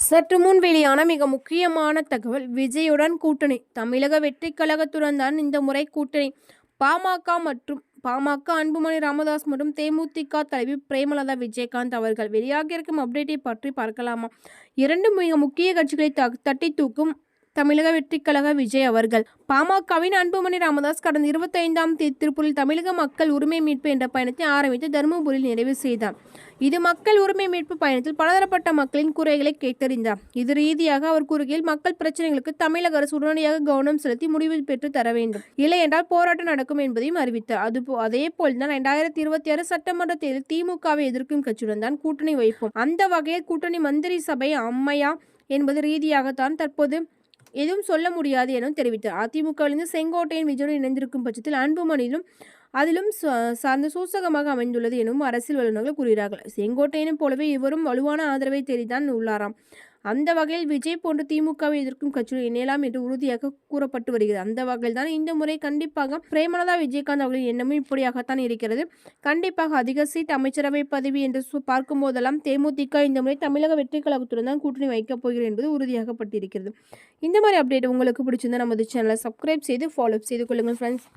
சற்று முன் வெளியான மிக முக்கியமான தகவல் விஜயுடன் கூட்டணி. தமிழக வெற்றி கழகத்துடன் தான் இந்த முறை கூட்டணி. பாமக மற்றும் பாமக அன்புமணி ராமதாஸ் மற்றும் தேமுதிக தலைவி பிரேமலதா விஜயகாந்த் அவர்கள் வெளியாகியிருக்கும் அப்டேட்டை பற்றி பார்க்கலாமா? இரண்டு மிக முக்கிய கட்சிகளை த- தட்டி தூக்கும் தமிழக வெற்றிக்கழக விஜய் அவர்கள். பாமகவின் அன்புமணி ராமதாஸ் கடந்த இருபத்தைந்தாம் தேதி திருப்பூரில் தமிழக மக்கள் உரிமை மீட்பு என்ற பயணத்தை ஆரம்பித்து தருமபுரியில் நிறைவு செய்தார். இது மக்கள் உரிமை மீட்பு பயணத்தில் பலதரப்பட்ட மக்களின் குறைகளை கேட்டறிந்தார். இது ரீதியாக அவர் கூறுகையில் மக்கள் பிரச்சனைகளுக்கு தமிழக அரசு உடனடியாக கவனம் செலுத்தி முடிவு பெற்று தர வேண்டும். இல்லை என்றால் போராட்டம் நடக்கும் என்பதையும் அறிவித்தார். அது அதே போல்தான் இரண்டாயிரத்தி இருபத்தி ஆறு சட்டமன்ற தேர்தலில் திமுகவை எதிர்க்கும் கட்சியுடன் தான் கூட்டணி வைப்போம். அந்த வகையில் கூட்டணி மந்திரி சபை அம்மையா என்பது ரீதியாகத்தான் தற்போது எதுவும் சொல்ல முடியாது என தெரிவித்தார். அதிமுகவிலிருந்து செங்கோட்டையின் விஜயுடன் இணைந்திருக்கும் பட்சத்தில் அன்புமணியிலும் அதிலும் ச- சார்ந்த சூசகமாக அமைந்துள்ளது எனவும் அரசியல் வல்லுநர்கள் கூறுகிறார்கள். செங்கோட்டையனைப் போலவே இவரும் வலுவான ஆதரவை தெரிவித்தான் உள்ளாராம். அந்த வகையில் விஜய் போன்ற திமுகவை எதிர்க்கும் கட்சிகள் இணையலாம் என்று உறுதியாக கூறப்பட்டு வருகிறது. அந்த வகையில் தான் இந்த முறை கண்டிப்பாக பிரேமலதா விஜயகாந்த் அவர்களின் எண்ணமும் இப்படியாகத்தான் இருக்கிறது. கண்டிப்பாக அதிக சீட் அமைச்சரவை பதவி என்று சு- பார்க்கும்போதெல்லாம் தேமுதிக இந்த முறை தமிழக வெற்றி கழகத்துடன் தான் கூட்டணி வைக்கப் போகிறேன் என்பது உறுதியாகப்பட்டிருக்கிறது. இந்த மாதிரி அப்டேட் உங்களுக்கு பிடிச்சிருந்தா நமது சேனலை சப்ஸ்கிரைப் செய்து ஃபாலோ செய்து கொள்ளுங்கள் ஃப்ரெண்ட்ஸ்